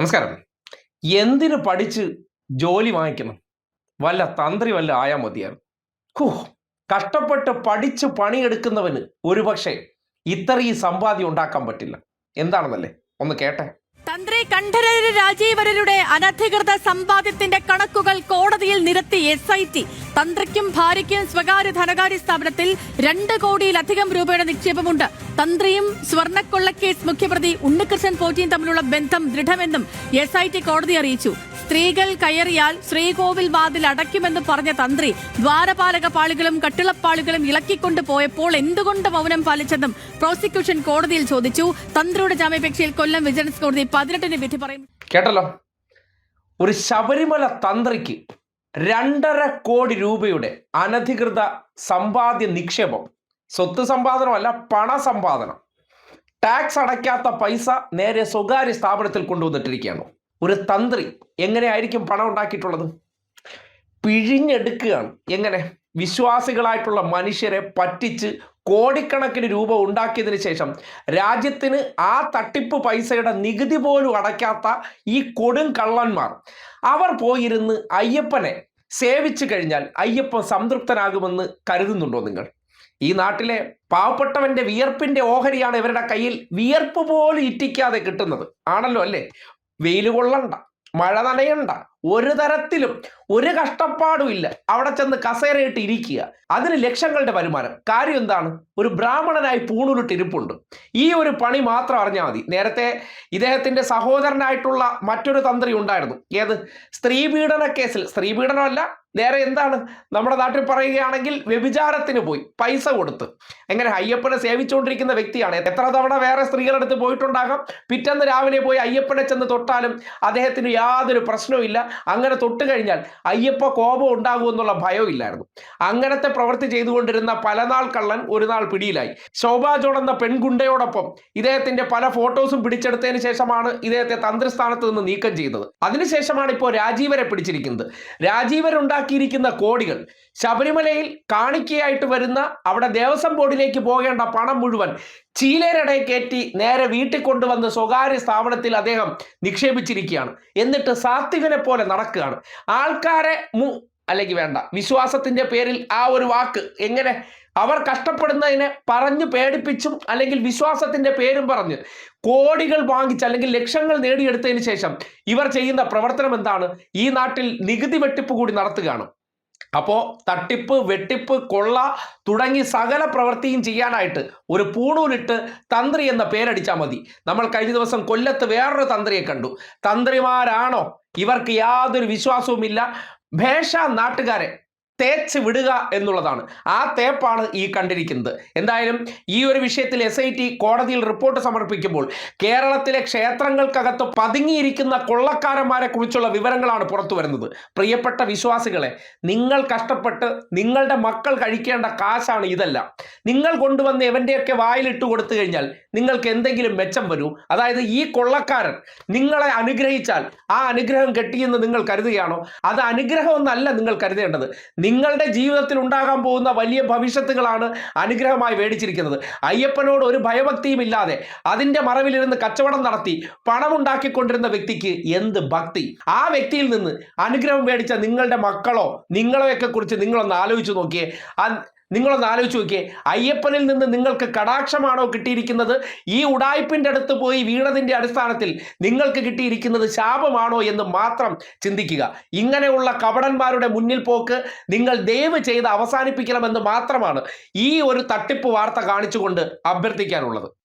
നമസ്കാരം. എന്തിനു പഠിച്ച് ജോലി വാങ്ങിക്കണം? വല്ല തന്ത്രി വല്ല ആയാൽ മതിയായിരുന്നു. ഹൂ കഷ്ടപ്പെട്ട് പഠിച്ച് പണിയെടുക്കുന്നവന് ഒരുപക്ഷെ ഇത്രയും സമ്പാദ്യം ഉണ്ടാക്കാൻ പറ്റില്ല. എന്താണെന്നല്ലേ? ഒന്ന് കേട്ടെ. തന്ത്രി കണ്ഠരര് രാജീവരരുടെ അനധികൃത സമ്പാദ്യത്തിന്റെ കണക്കുകൾ കോടതിയിൽ നിരത്തി എസ് ഐ ടി തന്ത്രിക്കും ഭാര്യയ്ക്കും സ്വകാര്യ ധനകാര്യ സ്ഥാപനത്തിൽ രണ്ട് കോടിയിലധികം രൂപയുടെ നിക്ഷേപമുണ്ട്. തന്ത്രിയും സ്വർണക്കൊള്ളക്കേസ് മുഖ്യപ്രതി ഉണ്ണികൃഷ്ണൻ പോറ്റിയും തമ്മിലുള്ള ബന്ധം ദൃഢമെന്നും എസ് ഐ ടി കോടതി അറിയിച്ചു. സ്ത്രീകൾ കയറിയാൽ ശ്രീകോവിൽ വാതിൽ അടയ്ക്കുമെന്ന് പറഞ്ഞ തന്ത്രി ദ്വാരപാലക പാളികളും കട്ടിളപ്പാളികളും ഇളക്കിക്കൊണ്ട് പോയപ്പോൾ എന്തുകൊണ്ട് മൗനം പാലിച്ചെന്നും പ്രോസിക്യൂഷൻ കോടതിയിൽ ചോദിച്ചു. തന്ത്രിയുടെ ജാമ്യാപേക്ഷയിൽ കൊല്ലം വിജിലൻസ് കോടതി പതിനെട്ടിന് വിധി പറയും. കേട്ടല്ലോ? ഒരു ശബരിമല തന്ത്രിക്ക് രണ്ടര കോടി രൂപയുടെ അനധികൃത സമ്പാദ്യ നിക്ഷേപം. സ്വത്ത് സമ്പാദനമല്ല പണ സമ്പാദനം. ടാക്സ് അടയ്ക്കാത്ത പൈസ നേരെ സ്വകാര്യ സ്ഥാപനത്തിൽ കൊണ്ടുവന്നിട്ടിരിക്കുകയാണ്. ഒരു തന്ത്രി എങ്ങനെയായിരിക്കും പണം ഉണ്ടാക്കിയിട്ടുള്ളത്? പിഴിഞ്ഞെടുക്കുകയാണ്. എങ്ങനെ? വിശ്വാസികളായിട്ടുള്ള മനുഷ്യരെ പറ്റിച്ച് കോടിക്കണക്കിന് രൂപ ഉണ്ടാക്കിയതിന് ശേഷം രാജ്യത്തിന് ആ തട്ടിപ്പ് പൈസയുടെ നികുതി പോലും അടയ്ക്കാത്ത ഈ കൊടും കള്ളന്മാർ. അവർ പോയിരുന്ന് അയ്യപ്പനെ സേവിച്ചു കഴിഞ്ഞാൽ അയ്യപ്പൻ സംതൃപ്തനാകുമെന്ന് കരുതുന്നുണ്ടോ നിങ്ങൾ? ഈ നാട്ടിലെ പാവപ്പെട്ടവന്റെ വിയർപ്പിന്റെ ഓഹരിയാണ് ഇവരുടെ കയ്യിൽ വിയർപ്പ് പോലും ഇറ്റിക്കാതെ കിട്ടുന്നത്. ആണല്ലോ അല്ലേ? വെയിൽ കൊള്ളണ്ട മഴ നനയണ്ട ഒരു തരത്തിലും ഒരു കഷ്ടപ്പാടും ഇല്ല. അവിടെ ചെന്ന് കസേരയിട്ട് ഇരിക്കുക. അതിന് ലക്ഷങ്ങളുടെ വരുമാനം. കാര്യം എന്താണ്? ഒരു ബ്രാഹ്മണനായി പൂണുരുട്ടിരിപ്പുണ്ട് ഈ ഒരു പണി മാത്രം അറിഞ്ഞാൽ മതി. നേരത്തെ ഇദ്ദേഹത്തിന്റെ സഹോദരനായിട്ടുള്ള മറ്റൊരു തന്ത്രി ഉണ്ടായിരുന്നു. ഏത്? സ്ത്രീ സ്ത്രീപീഡന കേസിൽ. സ്ത്രീ സ്ത്രീപീഡനമല്ല. നേരെ എന്താണ്? നമ്മുടെ നാട്ടിൽ പറയുകയാണെങ്കിൽ വ്യഭിചാരത്തിന് പോയി. പൈസ കൊടുത്ത്. എങ്ങനെ? അയ്യപ്പനെ സേവിച്ചുകൊണ്ടിരിക്കുന്ന വ്യക്തിയാണ്. എത്ര തവണ വേറെ സ്ത്രീകളെടുത്ത് പോയിട്ടുണ്ടാകാം? പിറ്റേന്ന് രാവിലെ പോയി അയ്യപ്പനെ ചെന്ന് തൊട്ടാലും അദ്ദേഹത്തിന് യാതൊരു പ്രശ്നവും അങ്ങനെ തൊട്ട് കഴിഞ്ഞാൽ അയ്യപ്പ കോപം ഉണ്ടാകുമെന്നുള്ള ഭയം ഇല്ലായിരുന്നു. അങ്ങനത്തെ പ്രവൃത്തി ചെയ്തുകൊണ്ടിരുന്ന പലനാൾ കള്ളൻ ഒരു നാൾ പിടിയിലായി. ശോഭാ ജോൺ എന്ന പെൺകുണ്ടയോടൊപ്പം ഇദ്ദേഹത്തിന്റെ പല ഫോട്ടോസും പിടിച്ചെടുത്തതിന് ശേഷമാണ് ഇദ്ദേഹത്തെ തന്ത്രിസ്ഥാനത്ത് നിന്ന് നീക്കം ചെയ്തത്. അതിനുശേഷമാണ് ഇപ്പോൾ രാജീവരെ പിടിച്ചിരിക്കുന്നത്. രാജീവരുണ്ടാക്കിയിരിക്കുന്ന കോടികൾ ശബരിമലയിൽ കാണിക്കയായിട്ട് വരുന്ന അവിടെ ദേവസ്വം ബോർഡിലേക്ക് പോകേണ്ട പണം മുഴുവൻ ചീലേരടയെ കയറ്റി നേരെ വീട്ടിൽ കൊണ്ടുവന്ന് സ്വകാര്യ സ്ഥാപനത്തിൽ അദ്ദേഹം നിക്ഷേപിച്ചിരിക്കുകയാണ്. എന്നിട്ട് സാത്വികനെ പോലെ നടക്കുകയാണ്. ആൾക്കാരെ മു അല്ലെങ്കിൽ വേണ്ട വിശ്വാസത്തിന്റെ പേരിൽ ആ ഒരു വാക്ക് എങ്ങനെ അവർ കഷ്ടപ്പെടുന്നതിനെ പറഞ്ഞു പേടിപ്പിച്ചും അല്ലെങ്കിൽ വിശ്വാസത്തിന്റെ പേരും പറഞ്ഞ് കോടികൾ വാങ്ങിച്ച് അല്ലെങ്കിൽ ലക്ഷങ്ങൾ നേടിയെടുത്തതിന് ശേഷം ഇവർ ചെയ്യുന്ന പ്രവർത്തനം എന്താണ്? ഈ നാട്ടിൽ നികുതി വെട്ടിപ്പ് കൂടി നടത്തുകയാണ്. അപ്പോൾ തട്ടിപ്പ് വെട്ടിപ്പ് കൊള്ള തുടങ്ങി സകല പ്രവൃത്തിയും ചെയ്യാനായിട്ട് ഒരു പൂണൂലിട്ട് തന്ത്രി എന്ന പേരടിച്ചാൽ മതി. നമ്മൾ കഴിഞ്ഞ ദിവസം കൊല്ലത്ത് വേറൊരു തന്ത്രിയെ കണ്ടു. തന്ത്രിമാരാണോ? ഇവർക്ക് യാതൊരു വിശ്വാസവുമില്ല. ഭേഷ നാട്ടുകാരെ തേച്ച് വിടുക എന്നുള്ളതാണ്. ആ തേപ്പാണ് ഈ കണ്ടിരിക്കുന്നത്. എന്തായാലും ഈ ഒരു വിഷയത്തിൽ എസ് കോടതിയിൽ റിപ്പോർട്ട് സമർപ്പിക്കുമ്പോൾ കേരളത്തിലെ ക്ഷേത്രങ്ങൾക്കകത്ത് പതുങ്ങിയിരിക്കുന്ന കൊള്ളക്കാരന്മാരെ കുറിച്ചുള്ള വിവരങ്ങളാണ് പുറത്തു വരുന്നത്. പ്രിയപ്പെട്ട വിശ്വാസികളെ നിങ്ങൾ കഷ്ടപ്പെട്ട് നിങ്ങളുടെ മക്കൾ കഴിക്കേണ്ട കാശാണ് ഇതല്ല. നിങ്ങൾ കൊണ്ടുവന്ന് എവന്റെയൊക്കെ വായിലിട്ട് കൊടുത്തു കഴിഞ്ഞാൽ നിങ്ങൾക്ക് എന്തെങ്കിലും മെച്ചം വരൂ. അതായത് ഈ കൊള്ളക്കാരൻ നിങ്ങളെ അനുഗ്രഹിച്ചാൽ ആ അനുഗ്രഹം കെട്ടിയെന്ന് നിങ്ങൾ കരുതുകയാണോ? അത് അനുഗ്രഹമൊന്നല്ല നിങ്ങൾ കരുതേണ്ടത്. നിങ്ങളുടെ ജീവിതത്തിൽ ഉണ്ടാകാൻ പോകുന്ന വലിയ ഭവിഷ്യത്തുകളാണ് അനുഗ്രഹമായി മേടിച്ചിരിക്കുന്നത്. അയ്യപ്പനോട് ഒരു ഭയഭക്തിയും ഇല്ലാതെ അതിന്റെ മറവിലിരുന്ന് കച്ചവടം നടത്തി പണമുണ്ടാക്കിക്കൊണ്ടിരുന്ന വ്യക്തിക്ക് എന്ത് ഭക്തി? ആ വ്യക്തിയിൽ നിന്ന് അനുഗ്രഹം മേടിച്ച നിങ്ങളുടെ മക്കളോ നിങ്ങളെയൊക്കെ കുറിച്ച് നിങ്ങളൊന്ന് ആലോചിച്ച് നോക്കിയേ. നിങ്ങളൊന്ന് ആലോചിച്ച് നോക്കിയേ. അയ്യപ്പനിൽ നിന്ന് നിങ്ങൾക്ക് കടാക്ഷമാണോ കിട്ടിയിരിക്കുന്നത്? ഈ ഉടായ്പിന്റെ അടുത്ത് പോയി വീണതിന്റെ അടിസ്ഥാനത്തിൽ നിങ്ങൾക്ക് കിട്ടിയിരിക്കുന്നത് ശാപമാണോ എന്ന് മാത്രം ചിന്തിക്കുക. ഇങ്ങനെയുള്ള കപടന്മാരുടെ മുന്നിൽ പോക്ക് നിങ്ങൾ ദയവ് ചെയ്ത് അവസാനിപ്പിക്കണമെന്ന് മാത്രമാണ് ഈ ഒരു തട്ടിപ്പ് വാർത്ത കാണിച്ചുകൊണ്ട് അഭ്യർത്ഥിക്കാനുള്ളത്.